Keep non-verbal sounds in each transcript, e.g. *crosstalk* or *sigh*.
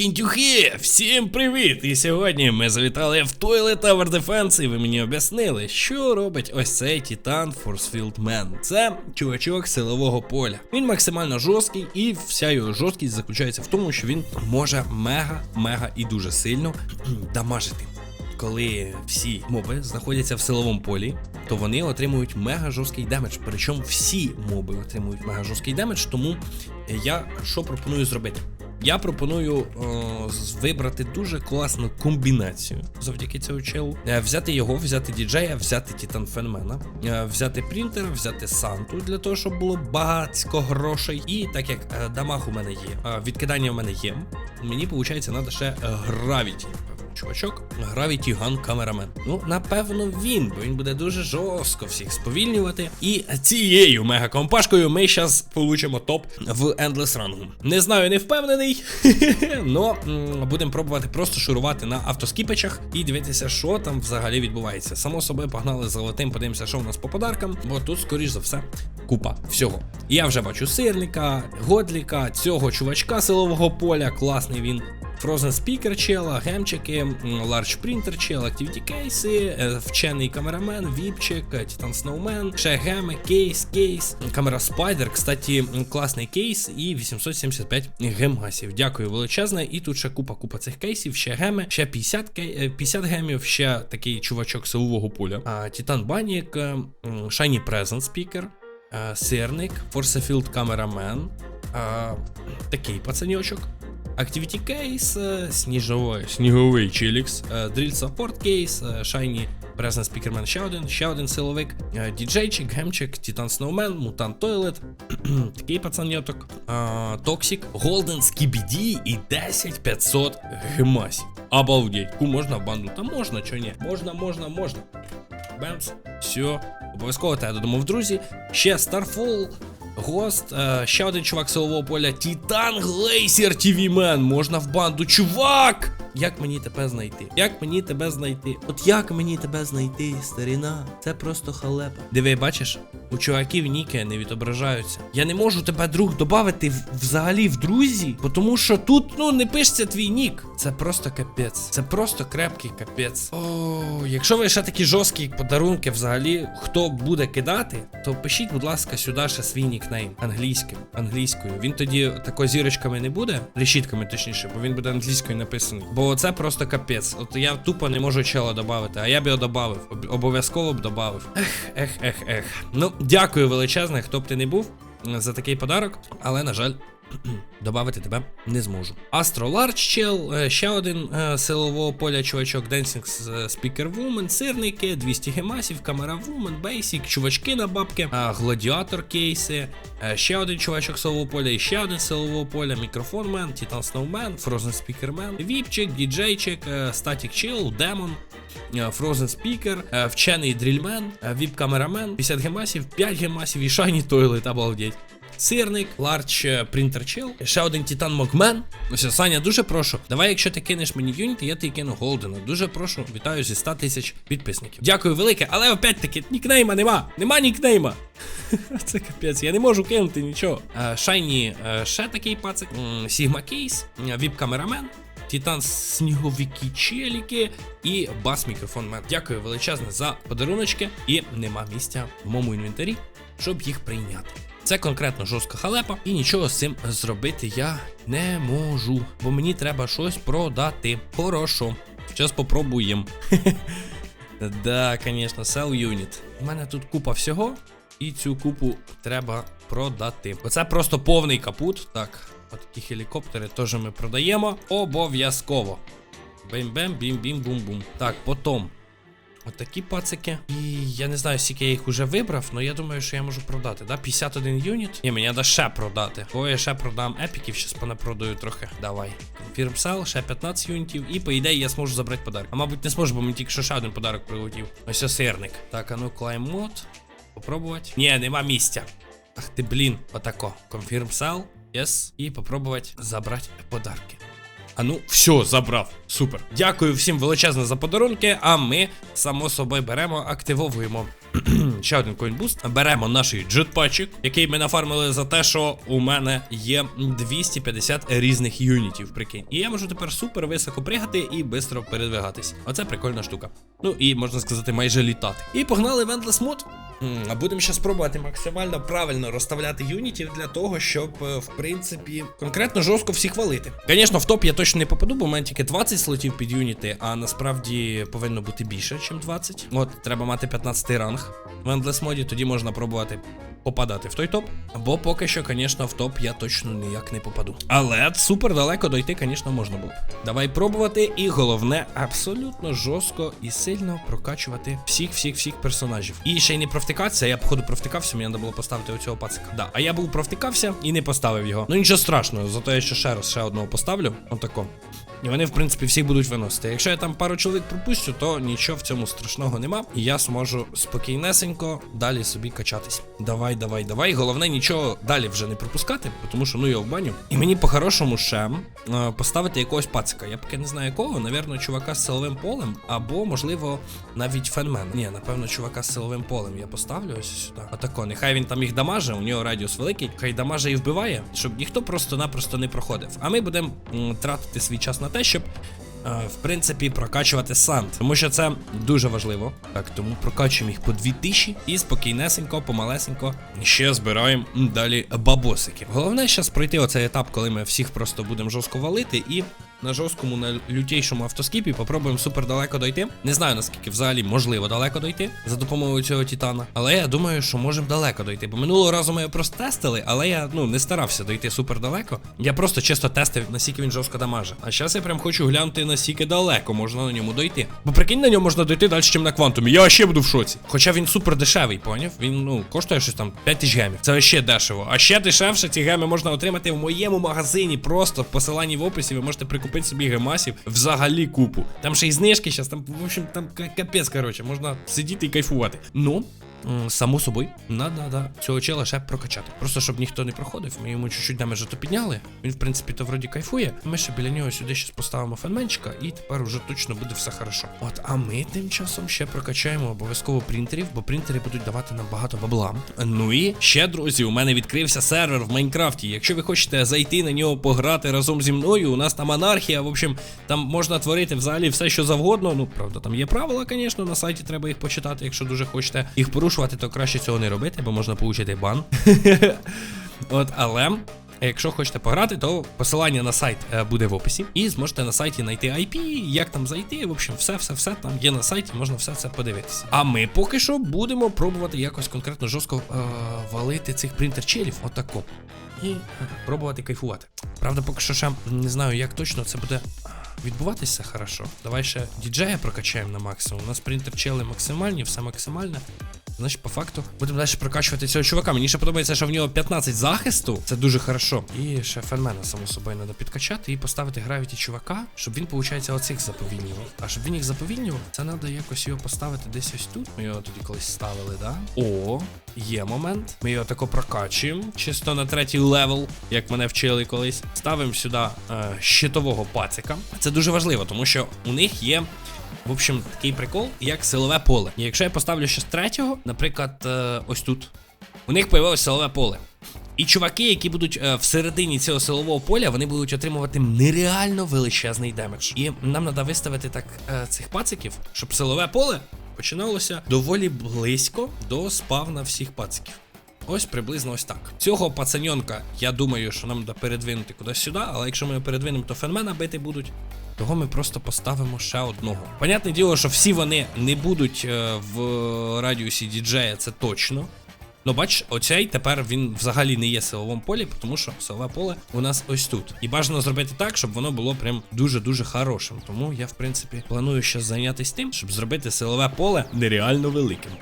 кінтюхи! Всім привіт! І сьогодні ми завітали в Toilet Tower Defense і ви мені об'яснили, що робить ось цей Титан Forcefield Man. Це чувачок силового поля. Він максимально жорсткий, і вся його жорсткість заключається в тому, що він може мега, мега і дуже сильно *clears throat* дамажити. Коли всі моби знаходяться в силовому полі, то вони отримують мега жорсткий демедж. Причому всі моби отримують мега жорсткий демедж, тому я що пропоную зробити? Я пропоную о, вибрати дуже класну комбінацію завдяки цього челу. Е, Взяти його, взяти діджея, взяти Тітан Фенмена, е, взяти принтер, взяти Санту для того, щоб було багатько грошей. І так як е, дамаг у мене є, е, відкидання в мене є, мені виходить, треба ще гравіті. Чувачок, Gravity Gun Cameraman. Ну, напевно, він, бо він буде дуже жорстко всіх сповільнювати. І цією мегакомпашкою ми зараз получимо топ в Endless рангу. Не знаю, не впевнений. *laughs* Но будемо пробувати просто шурувати на автоскіпачах і дивитися, що там взагалі відбувається. Само собою погнали золотим, подивимося, що в нас по подаркам, бо тут, скоріш за все, купа всього. Я вже бачу сирника, годліка, цього чувачка силового поля, класний він. Frozen Speaker чела, гемчики, Large Printer чел, Activity кейси, е, вчений камерамен, віпчик, е, Titan Snowman, ще геми, кейс, кейс, камера Spider, кстати, класний кейс і 875 гемгасів. Дякую величезне. І тут ще купа купа цих кейсів, ще геми, ще 50, кей- е, 50 гемів, ще такий чувачок силового поля. Titan Банік, е, Shiny Present Speaker, е, Сирник, Forcefield Cameraman, е, такий пацаньочок. Activity Case, е, сніжовий, сніговий Чилікс, е, Drill Support Case, е, Shiny Present Speakerman ще один, ще один силовик, е, діджейчик, гемчик, Titan Snowman, Mutant Toilet, *clears throat* такий пацаньоток, Toxic, Golden Skibidi і 10500 гемасів. Обалдеть, ку можна в банду? Та можна, чо ні? Можна, можна, можна. Бемс, все, обов'язково тебе додому в друзі. Ще Starfall, Гост, е, ще один чувак силового поля. Титан Глейсер Тівімен. Можна в банду. Чувак! Як мені тебе знайти? Як мені тебе знайти? От як мені тебе знайти, старіна? Це просто халепа. Диви, бачиш, у чуваків ніки не відображаються. Я не можу тебе, друг, додати взагалі в друзі, тому що тут, ну, не пишеться твій нік. Це просто капець. Це просто крепкий капець. О, якщо ви ще такі жорсткі подарунки взагалі, хто буде кидати, то пишіть, будь ласка, сюди ще свій нікнейм англійським, англійською. Він тоді тако зірочками не буде, решітками точніше, бо він буде англійською написаний. Бо це просто капець. От я тупо не можу чела додати, а я б його додав. Обов'язково б додав. Ех, ех, ех, ех. Ну, дякую величезне, хто б ти не був за такий подарок, але, на жаль. *clears throat* Добавити тебе не зможу. Astro Large е, ще один е, силового поля чувачок, Dancing е, Speaker Woman, сирники, 200 гемасів, камера Woman, Basic, чувачки на бабки, гладіатор кейси, е, ще один чувачок силового поля, і ще один силового поля, мікрофон Man, Titan Snowman, Frozen Speaker Man, Віпчик, діджейчик, Static Chill, е, Frozen Speaker, вчений дрільмен, віп-камерамен, 50 гемасів, 5 гемасів і Shiny Toilet, обалдеть. Сирник, Large е, Printer Chill, ще один Титан Могмен. Ось, Саня, дуже прошу. Давай, якщо ти кинеш мені юніт, я тобі кину Голдена. Дуже прошу, вітаю зі 100 тисяч підписників. Дякую велике, але опять-таки нікнейма нема. Нема нікнейма. *laughs* Це капець, я не можу кинути нічого. Е, Шайні е, ще такий пацик. Сігма Кейс, віп-камерамен. Титан сніговики челіки і бас мікрофон мен. Дякую величезне за подаруночки. І нема місця в моєму інвентарі, щоб їх прийняти. Це конкретно жорстка халепа, і нічого з цим зробити я не можу, бо мені треба щось продати. Хорошо. Зараз попробуємо. *laughs* Да, звісно, sell unit. У мене тут купа всього, і цю купу треба продати. Оце просто повний капут. Так, отакі гелікоптери теж ми продаємо. Обов'язково. Бим-бем, бім-бім-бум-бум. Так, потім. Отакі пацики. І я не знаю, скільки я їх уже вибрав, але я думаю, що я можу продати, да? 51 юніт. Ні, мені треба ще продати. Бо я ще продам епіків, щас понапродаю трохи. Давай. Confirm sell, ще 15 юнітів. І по ідеї я зможу забрати подарок. А мабуть не зможу, бо мені тільки що ще один подарок прилетів. Ось сирник. Так, а ну climb мод. Попробувати. Ні, нема місця. Ах ти, блін, отако. Confirm sell. Yes. І попробувати забрати подарки. А ну, все, забрав. Супер. Дякую всім величезно за подарунки. А ми, само собою, беремо, активовуємо *clears throat* ще один коінбуст. Беремо наш джетпатчик, який ми нафармили за те, що у мене є 250 різних юнітів. Прикинь. І я можу тепер супер високо пригати і швидко передвигатись. Оце прикольна штука. Ну і можна сказати, майже літати. І погнали в Endless Mode. Будемо ще спробувати максимально правильно розставляти юнітів для того, щоб, е, в принципі, конкретно жорстко всіх валити. Звісно, в топ я точно не попаду, бо в мене тільки 20 слотів під юніти, а насправді повинно бути більше, ніж 20. От, треба мати 15 ранг в Endless моді, тоді можна пробувати. Попадати в той топ, бо поки що, звісно, в топ я точно ніяк не попаду. Але супер далеко дойти, звісно, можна було. Давай пробувати, і головне, абсолютно жорстко і сильно прокачувати всіх, всіх, всіх персонажів. І ще й не провтикатися. Я, походу, провтикався, мені треба було поставити оцього пацика. Да, а я був провтикався і не поставив його. Ну нічого страшного, зато я ще ще раз ще одного поставлю. Отако. І вони, в принципі, всіх будуть виносити. Якщо я там пару чоловік пропущу, то нічого в цьому страшного нема. І я зможу спокійнесенько далі собі качатись. Давай, давай, давай. Головне нічого далі вже не пропускати, тому що ну я в баню. І мені по-хорошому ще е, поставити якогось пацика. Я поки не знаю якого, навірно, чувака з силовим полем, або, можливо, навіть фенмен. Ні, напевно, чувака з силовим полем я поставлю ось сюди. Отако. Нехай він там їх дамаже, у нього радіус великий, хай дамаже і вбиває, щоб ніхто просто-напросто не проходив. А ми будемо тратити свій час на те, щоб. е, В принципі, прокачувати санд, тому що це дуже важливо. Так, тому прокачуємо їх по 2000 і спокійнесенько, помалесенько ще збираємо далі бабосики. Головне зараз пройти оцей етап, коли ми всіх просто будемо жорстко валити, і на жорсткому, на лютейшому автоскіпі попробуємо супер далеко дойти. Не знаю наскільки взагалі можливо далеко дойти за допомогою цього титана. Але я думаю, що можемо далеко дойти. Бо минулого разу ми його просто тестили, але я ну не старався дойти супер далеко. Я просто чисто тестив, наскільки він жорстко дамаже. А зараз я прям хочу глянути, наскільки далеко можна на ньому дойти. Бо прикинь, на ньому можна дойти далі, ніж на квантумі. Я ще буду в шоці. Хоча він супер дешевий, поняв? Він ну коштує щось там 5 тисяч гемів. Це ще дешево. А ще дешевше ці геми можна отримати в моєму магазині. Просто в посиланні в описі ви можете прикупити собі гемасів взагалі купу. Там ще й знижки зараз, там, в общем, там капець, коротше, можна сидіти і кайфувати. Ну. Само собою, надо, цього чела ще прокачати. Просто щоб ніхто не проходив. Ми йому чуть-чуть демеджа то підняли. Він, в принципі, то вроді кайфує. Ми ще біля нього сюди ще поставимо фенменчика, і тепер уже точно буде все хорошо. От, а ми тим часом ще прокачаємо обов'язково принтерів, бо принтери будуть давати нам багато бабла. Ну і ще, друзі, у мене відкрився сервер в Майнкрафті. Якщо ви хочете зайти на нього пограти разом зі мною, у нас там анархія. В общем, там можна творити взагалі все, що завгодно. Ну, правда, там є правила, звісно, на сайті треба їх почитати, якщо дуже хочете їх порушувати, то краще цього не робити, бо можна получити бан. *laughs* От, але. Якщо хочете пограти, то посилання на сайт е, буде в описі, і зможете на сайті знайти IP, як там зайти. В общем, все, все, все там є на сайті, можна все це подивитися. А ми поки що будемо пробувати якось конкретно жорстко е, валити цих принтер-челів, отако. І е, пробувати кайфувати. Правда, поки що ще не знаю, як точно це буде відбуватися хорошо. Давай ще діджея прокачаємо на максимум. У нас принтер-чели максимальні, все максимальне. Значить, по факту будемо далі прокачувати цього чувака. Мені ще подобається, що в нього 15 захисту. Це дуже хорошо. І ще фенмена, само собою, треба підкачати і поставити гравіті чувака, щоб він, виходить, оцих заповільнював. А щоб він їх заповільнював, це треба якось його поставити десь ось тут. Ми його тоді колись ставили, да? О, є момент. Ми його тако прокачуємо. Чисто на третій левел, як мене вчили колись. Ставимо сюди е, щитового пацика. Це дуже важливо, тому що у них є. В общем, такий прикол, як силове поле. І якщо я поставлю з третього, наприклад, е, ось тут, у них появилось силове поле. І чуваки, які будуть е, всередині цього силового поля, вони будуть отримувати нереально величезний демедж. І нам треба виставити так е, цих пациків, щоб силове поле починалося доволі близько до спавна всіх пациків. Ось приблизно ось так. Цього пацаньонка, я думаю, що нам треба передвинути кудись сюди, але якщо ми його передвинемо, то фенмена бити будуть. Того ми просто поставимо ще одного. Понятне діло, що всі вони не будуть е, в радіусі діджея, це точно. Ну, бач, оцей тепер він взагалі не є силовому полі, тому що силове поле у нас ось тут. І бажано зробити так, щоб воно було прям дуже-дуже хорошим. Тому я, в принципі, планую ще зайнятися тим, щоб зробити силове поле нереально великим.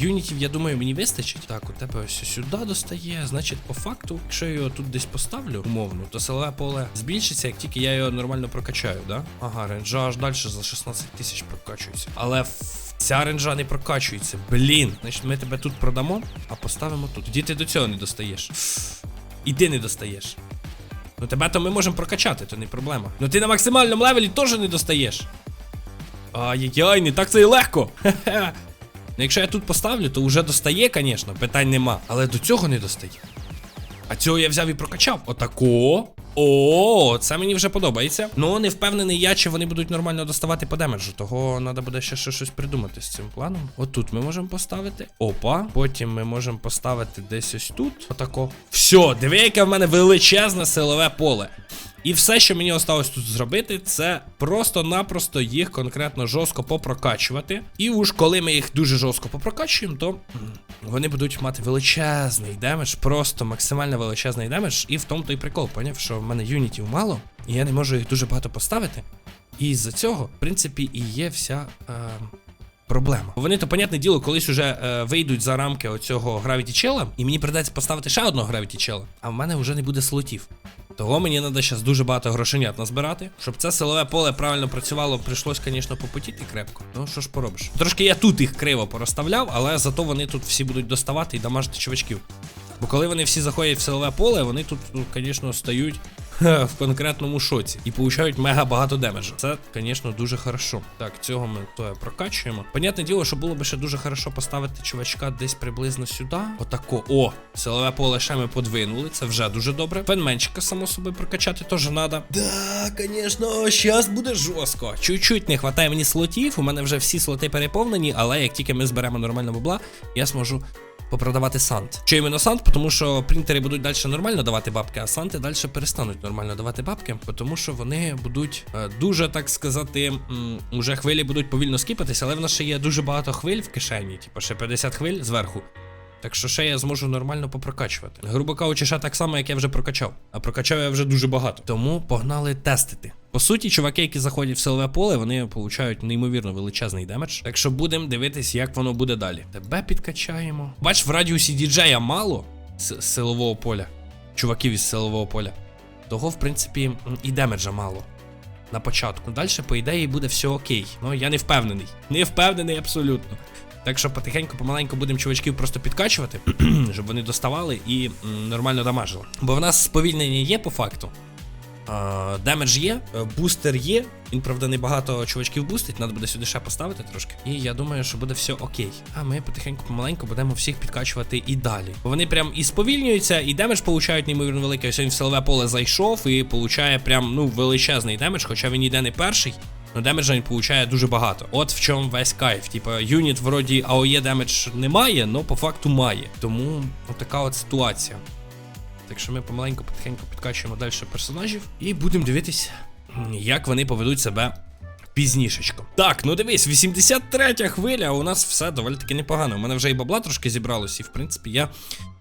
Юнітів, я думаю, мені вистачить. Так, у тебе ось сюди достає. Значить, по факту, якщо я його тут десь поставлю, умовно, то силове поле збільшиться, як тільки я його нормально прокачаю, да? Ага, ренджа аж далі за 16 тисяч прокачується. Але ця ренджа не прокачується. Блін. Значить, ми тебе тут продамо, а поставимо тут. Тоді ти до цього не достаєш. І ти не достаєш. Ну тебе то ми можемо прокачати, то не проблема. Ну ти на максимальному левелі теж не достаєш. Ай-яй-яй, не так це і легко. Хе-хе. Ну, якщо я тут поставлю, то вже достає, звісно, питань нема. Але до цього не достає. А цього я взяв і прокачав. Отако. О, це мені вже подобається. Ну, не впевнений я, чи вони будуть нормально доставати по демеджу. Того треба буде ще, ще щось придумати з цим планом. Отут ми можемо поставити. Опа. Потім ми можемо поставити десь ось тут. Отако. Все, диви, яке в мене величезне силове поле. І все, що мені осталось тут зробити, це просто-напросто їх конкретно жорстко попрокачувати. І уж коли ми їх дуже жорстко попрокачуємо, то вони будуть мати величезний демедж, просто максимально величезний демедж. І в тому той прикол, поняв, що в мене юнітів мало, і я не можу їх дуже багато поставити. І з-за цього, в принципі, і є вся. Е... Проблема. Вони то, понятне діло, колись уже е, вийдуть за рамки оцього Gravity Чела, і мені придеться поставити ще одного Gravity Чела, а в мене вже не буде слотів. Того мені треба зараз дуже багато грошенят назбирати. Щоб це силове поле правильно працювало, прийшлось, звісно, попотіти крепко. Ну що ж поробиш? Трошки я тут їх криво порозставляв, але зато вони тут всі будуть доставати і дамажити чувачків. Бо коли вони всі заходять в силове поле, вони тут, ну, звісно, стають в конкретному шоці і получають мега багато демеджу. Це, звісно, дуже хорошо. Так, цього ми то прокачуємо. Понятне діло, що було би ще дуже хорошо поставити чувачка десь приблизно сюди. Отако. О, силове поле ще ми подвинули. Це вже дуже добре. Фенменчика, само собою, прокачати теж треба. Да, звісно, зараз буде жорстко. Чуть-чуть не вистачає мені слотів. У мене вже всі слоти переповнені, але як тільки ми зберемо нормально бабла, я зможу попродавати сант. Що іменно сант? Тому що принтери будуть далі нормально давати бабки, а санти далі перестануть нормально давати бабки, тому що вони будуть е, дуже, так сказати, уже хвилі будуть повільно скіпатися, але в нас ще є дуже багато хвиль в кишені, типу ще 50 хвиль зверху. Так що ще я зможу нормально попрокачувати. Грубо кажучи, ще так само, як я вже прокачав. А прокачав я вже дуже багато. Тому погнали тестити. По суті, чуваки, які заходять в силове поле, вони получають неймовірно величезний демедж. Так що будемо дивитись, як воно буде далі. Тебе підкачаємо. Бач, в радіусі діджея мало з силового поля. Чуваків із силового поля. Того, в принципі, і демеджа мало. На початку. Далі, по ідеї, буде все окей. Ну, я не впевнений. Не впевнений абсолютно. Так що потихеньку, помаленьку будемо чувачків просто підкачувати, *clears throat* щоб вони доставали і нормально дамажили. Бо в нас сповільнення є по факту. Демедж є, е, бустер є. Він, правда, не багато чувачків бустить, треба буде сюди ще поставити трошки. І я думаю, що буде все окей. А ми потихеньку помаленьку будемо всіх підкачувати і далі. Бо вони прям і сповільнюються, і демедж получають неймовірно великий. Ось він в силове поле зайшов і получає прям ну величезний демедж, хоча він ніде не перший. Ну, демеджа він получає дуже багато. От в чому весь кайф. Типа, юніт вроді АОЄ демедж немає, але по факту має. Тому така от ситуація. Так що ми помаленьку потихеньку підкачуємо далі персонажів і будемо дивитись, як вони поведуть себе пізнішечко. Так, ну дивись, 83 хвиля, у нас все доволі таки непогано. У мене вже і бабла трошки зібралось, і в принципі я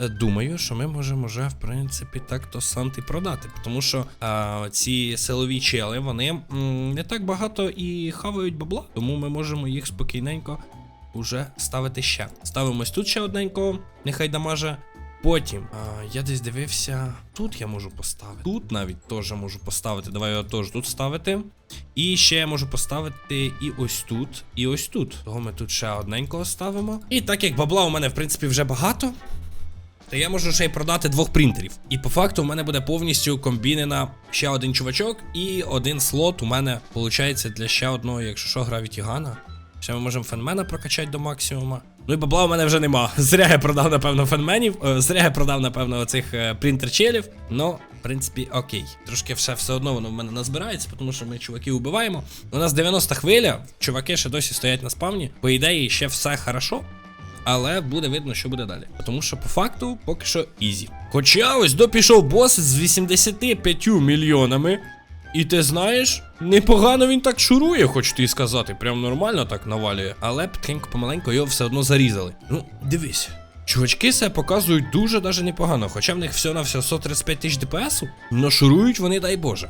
е, думаю, що ми можемо вже, в принципі, так то санти продати. Тому що а, ці силові чели, вони м, не так багато і хавають бабла, тому ми можемо їх спокійненько уже ставити ще. Ставимось тут ще одненько, нехай дамаже. Потім а, я десь дивився. Тут я можу поставити. Тут навіть теж можу поставити. Давай його теж тут ставити. І ще я можу поставити і ось тут, і ось тут. Того ми тут ще одненького ставимо. І так як бабла у мене, в принципі, вже багато. То я можу ще й продати двох принтерів. І по факту у мене буде повністю комбінена ще один чувачок, і один слот у мене виходить для ще одного, якщо що, Gravity Gun. Ще ми можемо фенмена прокачати до максимума. Ну і бабла у мене вже нема. *laughs* Зря я продав, напевно, фенменів. е, Зря я продав, напевно, оцих е, принтер-челів. Ну, в принципі, окей. Трошки все, все одно воно в мене назбирається, тому що ми чуваків убиваємо. У нас 90 хвиля, чуваки ще досі стоять на спавні. По ідеї, ще все хорошо. Але буде видно, що буде далі. Тому що по факту поки що ізі. Хоча ось допішов бос з 85 мільйонами. І ти знаєш, непогано він так шурує, хочу тобі сказати. Прям нормально так навалює. Але потихеньку помаленьку його все одно зарізали. Ну, дивись. Чувачки себе показують дуже даже непогано, хоча в них все на все 135 тисяч ДПСу, но шурують вони, дай Боже.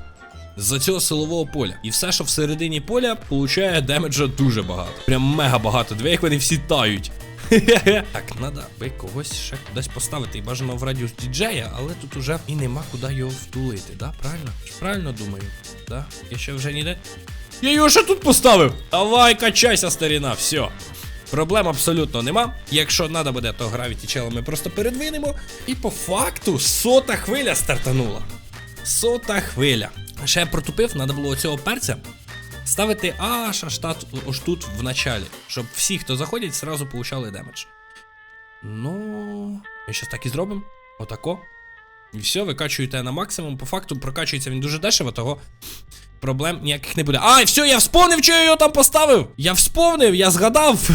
З-за цього силового поля. І все, що всередині поля, получає демеджа дуже багато. Прям мега багато. Дві, як вони всі тають. *laughs* Так, треба би когось ще кудись поставити. І бажано в радіус діджея, але тут уже і нема куди його втулити, да? Правильно? Правильно думаю. Да? Я ще вже ніде. Я його ще тут поставив! Давай, качайся, старіна, все. Проблем абсолютно нема. Якщо треба буде, то гравіті чела ми просто передвинемо. І по факту сота хвиля стартанула. Сота хвиля. Ще я протупив, треба було оцього перця ставити аж аж, та- аж тут в началі, щоб всі, хто заходять, зразу получали демедж. Ну, ми зараз так і зробимо. Отако. І все, викачуєте на максимум. По факту прокачується він дуже дешево, того проблем ніяких не буде. Ай, все, я вспомнив, що я його там поставив. Я вспомнив, я згадав.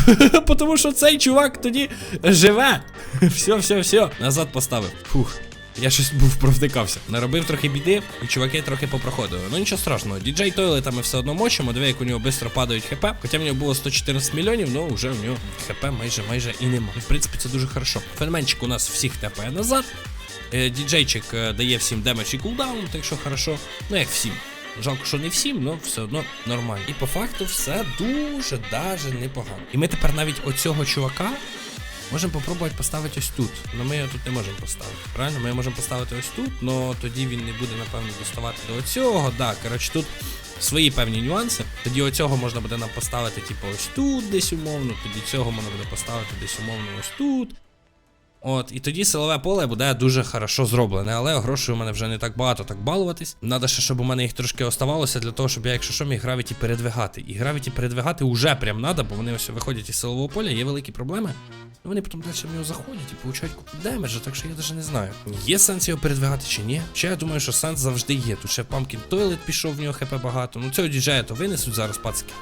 *laughs* Тому що цей чувак тоді живе. Все, все, все. Назад поставив. Фух. Я щось був провтикався. Наробив трохи біди, і чуваки трохи попроходили. Ну нічого страшного, діджей Тойлета ми все одно мочимо, диви, як у нього швидко падають хп. Хоча в нього було 114 мільйонів, ну вже в нього хп майже майже і нема. В принципі, це дуже хорошо. Феноменчик у нас всіх тепає назад. Е, Діджейчик е, дає всім демедж і кулдаун, так що хорошо. Ну як всім. Жалко, що не всім, але все одно нормально. І по факту все дуже даже непогано. І ми тепер навіть оцього чувака можемо попробувати поставити ось тут. Але ми його тут не можемо поставити. Правильно? Ми його можемо поставити ось тут, але тоді він не буде, напевно, доставати до оцього. Да, коротше, тут свої певні нюанси. Тоді оцього можна буде нам поставити, типу, ось тут десь умовно, тоді цього можна буде поставити десь умовно ось тут. От, і тоді силове поле буде дуже хорошо зроблене, але грошей у мене вже не так багато так балуватись. Надо ще, щоб у мене їх трошки оставалося, для того, щоб я, якщо що, міг гравіті передвигати. І гравіті передвигати вже прям надо, бо вони ось виходять із силового поля, є великі проблеми. І вони потім далі в нього заходять і получають купу демеджа, так що я навіть не знаю. Є сенс його передвигати чи ні? Ще я думаю, що сенс завжди є. Тут ще Pumpkin Toilet пішов, в нього хп багато. Ну цього діджея то винесуть зараз пацки.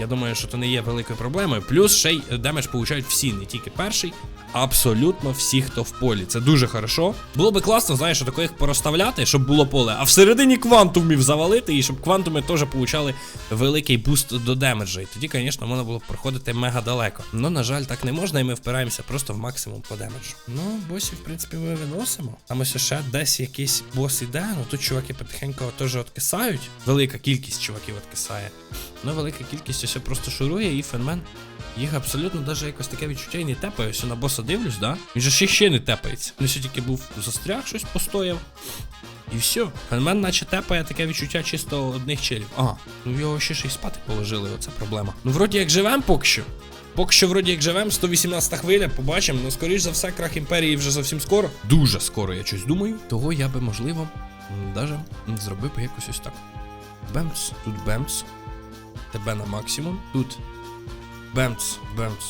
Я думаю, що то не є великою проблемою. Плюс ще й демедж получають всі, не тільки перший, абсолютно всі, хто в полі. Це дуже хорошо. Було би класно, знаєш, таких порозставляти, щоб було поле, а всередині квантумів завалити, і щоб квантуми теж получали великий буст до демеджа. І тоді, звісно, можна було б проходити мега далеко. Ну, на жаль, так не можна, і ми впираємося просто в максимум по демеджу. Ну, босів, в принципі, ми виносимо. Там ось ще десь якийсь бос іде, ну тут чуваки потихеньку теж откисають. Велика кількість чуваків откисає. Ну, велика кількість ось просто шурує, і фенмен їх абсолютно навіть якось таке відчуття і не тепає. Ось на боса дивлюсь, да? Він же ще ще не тепається. Він ще тільки був застряг, щось постояв. І все. Фенмен наче тепає таке відчуття чисто одних челів. Ага, ну його ще ще й спати положили, оце проблема. Ну, вроді як живем поки що. Поки що, вроді як живем, 118 хвиля, побачимо. Ну, скоріш за все, крах імперії вже зовсім скоро. Дуже скоро, я щось думаю. Того я би, можливо, даже зробив би якось ось так. Бемц, тут бемц. Тебе на максимум. Тут. Бемц, бемц.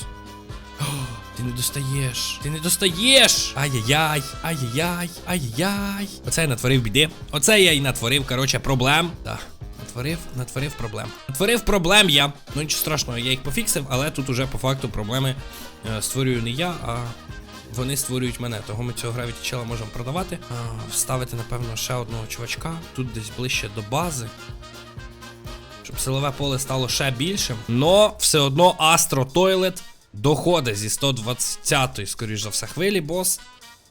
Ти не достаєш. Ти не достаєш. Ай-яй-яй, ай-яй-яй, ай-яй. Оце я натворив біди. Оце я і натворив, коротше, проблем. Так. Натворив, натворив проблем. Натворив проблем я. Ну нічого страшного, я їх пофіксив, але тут уже по факту проблеми е, створюю не я, а вони створюють мене. Того ми цього гравіті чела можемо продавати. А, вставити, напевно, ще одного чувачка. Тут десь ближче до бази. Силове поле стало ще більшим. Но все одно Астро Тойлет доходить зі 120-ї, скоріш за все, хвилі, бос.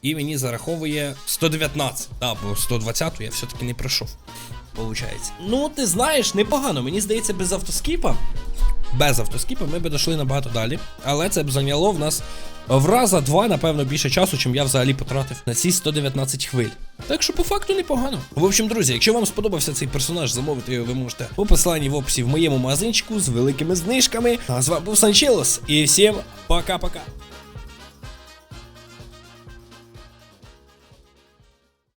І мені зараховує 119. Так, бо 120-ту я все-таки не пройшов. Получається. Ну, ти знаєш, непогано. Мені здається, без автоскіпа. Без автоскіпа ми б дійшли набагато далі. Але це б зайняло в нас в раза два, напевно, більше часу, чим я взагалі потратив на ці 119 хвиль. Так що по факту непогано. В общем, друзі, якщо вам сподобався цей персонаж, замовити його ви можете у посиланні в описі в моєму магазинчику з великими знижками. А з вами був Санчелос. І всім пока-пока.